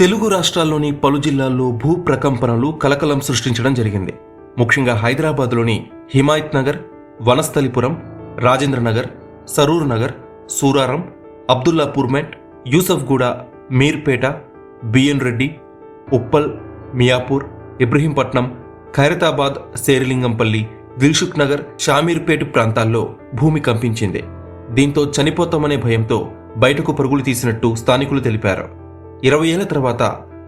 తెలుగు రాష్ట్రాల్లోని పలు జిల్లాల్లో భూ ప్రకంపనలు కలకలం సృష్టించడం జరిగింది. ముఖ్యంగా హైదరాబాద్లోని హిమాయత్ నగర్ వనస్థలిపురం రాజేంద్ర నగర్ సరూర్ నగర్ సూరారం అబ్దుల్లాపూర్మెంట్ యూసఫ్గూడ మీర్పేట బిఎన్ రెడ్డి ఉప్పల్ మియాపూర్ ఇబ్రహీంపట్నం ఖైరతాబాద్ శేరిలింగంపల్లి దిల్షుక్ నగర్ షామీర్పేట్ ప్రాంతాల్లో భూమి కంపించింది. దీంతో చనిపోతామనే భయంతో బయటకు పరుగులు తీసినట్టు స్థానికులు తెలిపారు. ఇరవై ఏళ్ళ తర్వాత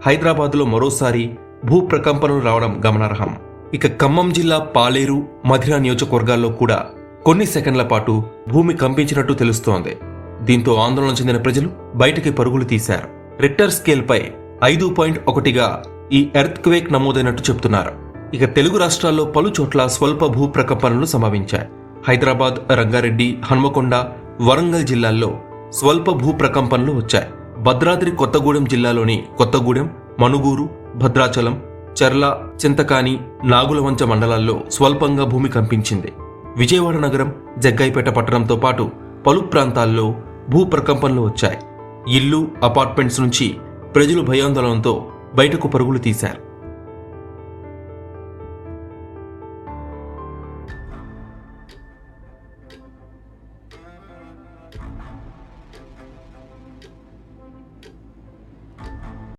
హైదరాబాద్లో మరోసారి భూ ప్రకంపనలు రావడం గమనార్హం. ఇక ఖమ్మం జిల్లా పాలేరు మధిర నియోజకవర్గాల్లో కూడా కొన్ని సెకండ్ల పాటు భూమి కంపించినట్టు తెలుస్తోంది. దీంతో ఆందోళన చెందిన ప్రజలు బయటికి పరుగులు తీశారు. రిక్టర్ స్కేల్పై ఐదు పాయింట్ ఒకటిగా ఈ ఎర్త్ క్వేక్ నమోదైనట్టు చెబుతున్నారు ఇక తెలుగు రాష్ట్రాల్లో పలు చోట్ల స్వల్ప భూ ప్రకంపనలు సంభవించాయి. హైదరాబాద్ రంగారెడ్డి హన్మకొండ వరంగల్ జిల్లాల్లో స్వల్ప భూ ప్రకంపనలు వచ్చాయి. భద్రాద్రి కొత్తగూడెం జిల్లాలోని కొత్తగూడెం మనుగూరు భద్రాచలం చెర్ల చింతకాని నాగులవంచ మండలాల్లో స్వల్పంగా భూమి కంపించింది. విజయవాడ నగరం జగ్గైపేట పట్టణంతో పాటు పలు ప్రాంతాల్లో భూ ప్రకంపనలు వచ్చాయి. ఇల్లు అపార్ట్మెంట్స్ నుంచి ప్రజలు భయాందోళనతో బయటకు పరుగులు తీశారు.